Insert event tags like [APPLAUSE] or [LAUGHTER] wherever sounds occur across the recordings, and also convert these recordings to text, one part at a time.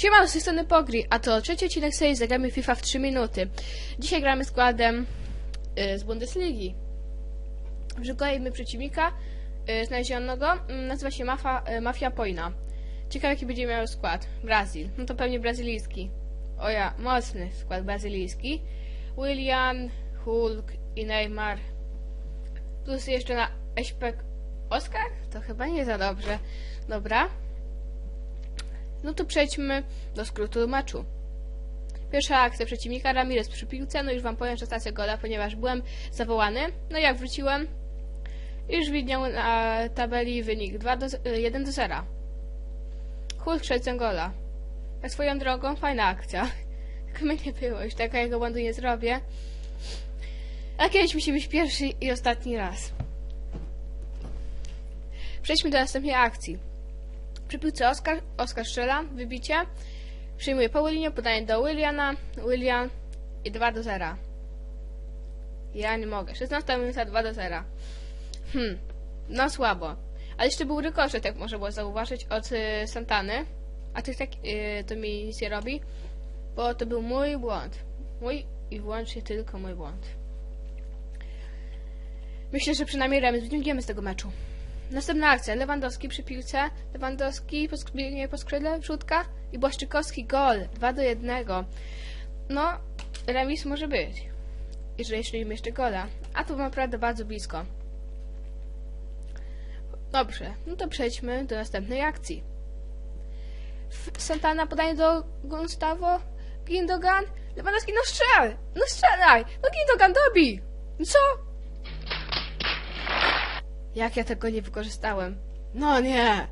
Siemano, z tej strony Pogri, a to trzeci odcinek serii Zagramy FIFA w 3 minuty. Dzisiaj gramy składem y, z Bundesligi. Szukajmy przeciwnika y, znalezionego, y, nazywa się Mafa, y, Mafia Pojna. Ciekawe jaki będzie miał skład. Brazil, no to pewnie brazylijski. O ja, mocny skład brazylijski. William, Hulk i Neymar. Plus jeszcze na Eśpek Oscar? To chyba nie za dobrze. Dobra. No to przejdźmy do skrótu meczu. Pierwsza akcja przeciwnika, Ramirez przy piłce, no już wam powiem, że stacja gola, ponieważ byłem zawołany. No jak wróciłem, już widniał na tabeli wynik 2 do, 1 do 0. Hulk szedł gola. Tak swoją drogą, fajna akcja. [LAUGHS] Tylko mnie nie było, już takiego błędu nie zrobię. A kiedyś musi być pierwszy i ostatni raz. Przejdźmy do następnej akcji. Przy piłce Oskar, Oskar strzela, wybicie. Przyjmuje Paulinho, podaje do Williana. William i 2 do 0. Ja nie mogę. 16 minuta 2 do 0. Hmm, no słabo. Ale jeszcze był rykoszet, jak można było zauważyć, od y, Santany. A tych tak y, to mi nic nie robi, bo to był mój błąd. Mój i wyłącznie tylko mój błąd. Myślę, że przynajmniej remis wyciągniemy z tego meczu. Następna akcja. Lewandowski przy piłce. Lewandowski biegnie po skrzydle, wrzutka i Błaszczykowski gol. 2 do 1. No, remis może być. Jeżeli jeszcze nie jeszcze gola. A to naprawdę bardzo blisko. Dobrze, no to przejdźmy do następnej akcji. Santana podaje do Gustavo. Gindogan. Lewandowski, no strzel! No strzelaj! No Gindogan dobi! No co? Jak ja tego nie wykorzystałem? No nie!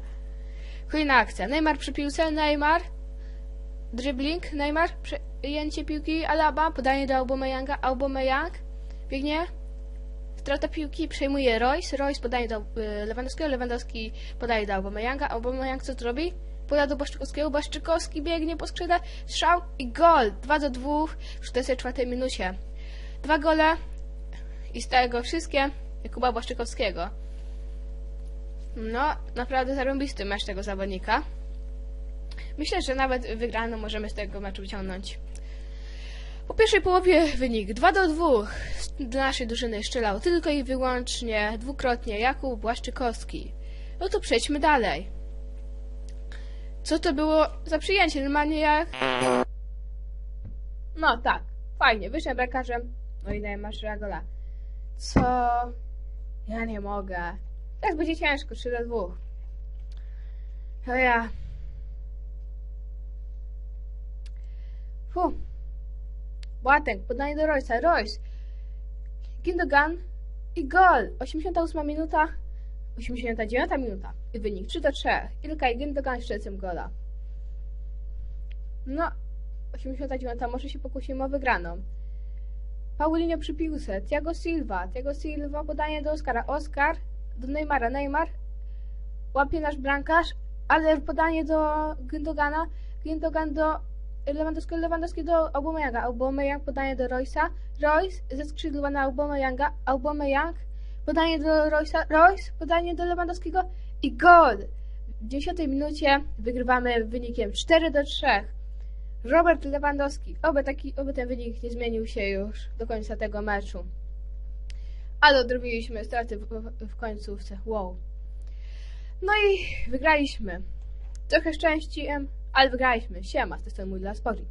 Kolejna akcja. Neymar przy piłce, Neymar. Dribbling, Neymar, przejęcie piłki, Alaba, podanie do Aubameyanga, Aubameyang, biegnie, strata piłki, przejmuje Royce, Royce podaje do y, Lewandowskiego, Lewandowski podaje do Aubameyanga, Aubameyang co tu robi? Poda do Błaszczykowskiego, Błaszczykowski biegnie po skrzydle, strzał i gol! 2 do 2 w 44 minucie. Dwa gole i z tego wszystkie Jakuba Błaszczykowskiego. No, naprawdę zarąbisty mecz tego zawodnika. Myślę, że nawet wygraną możemy z tego meczu wyciągnąć. Po pierwszej połowie wynik 2 do 2 do naszej drużyny strzelał tylko i wyłącznie dwukrotnie Jakub Błaszczykowski. No to przejdźmy dalej. Co to było za przyjęcie? Normalnie jak... No tak, fajnie, wyszedłem brakarzem. No i masz gola. Co? Ja nie mogę. Tak będzie ciężko, 3 do 2. A ja... Fu. Boateng, podanie do Royce'a. Royce. Gindogan i gol. 88 minuta. 89 minuta. I wynik 3 do 3. Ilka i Gindogan strzelcem gola. No, 89 może się pokusimy o wygraną. Paulinho przy piłce. Thiago Silva. Thiago Silva podanie do Oscara. Oscar do Neymara. Neymar łapie nasz bramkarz, ale podanie do Gündogana. Gündogan do Lewandowskiego. Lewandowski do Aubameyanga. Aubameyang podanie do Royce'a. Royce ze skrzydła na Aubameyanga. Aubameyang podanie do Royce'a. Royce podanie do Lewandowskiego i gol! W 10 minucie wygrywamy wynikiem 4 do 3. Robert Lewandowski. Oby, taki, oby ten wynik nie zmienił się już do końca tego meczu. Ale odrobiliśmy straty w, w, końcówce. Wow. No i wygraliśmy. Trochę szczęściem, ale wygraliśmy. Siema, to jest mój dla Spori.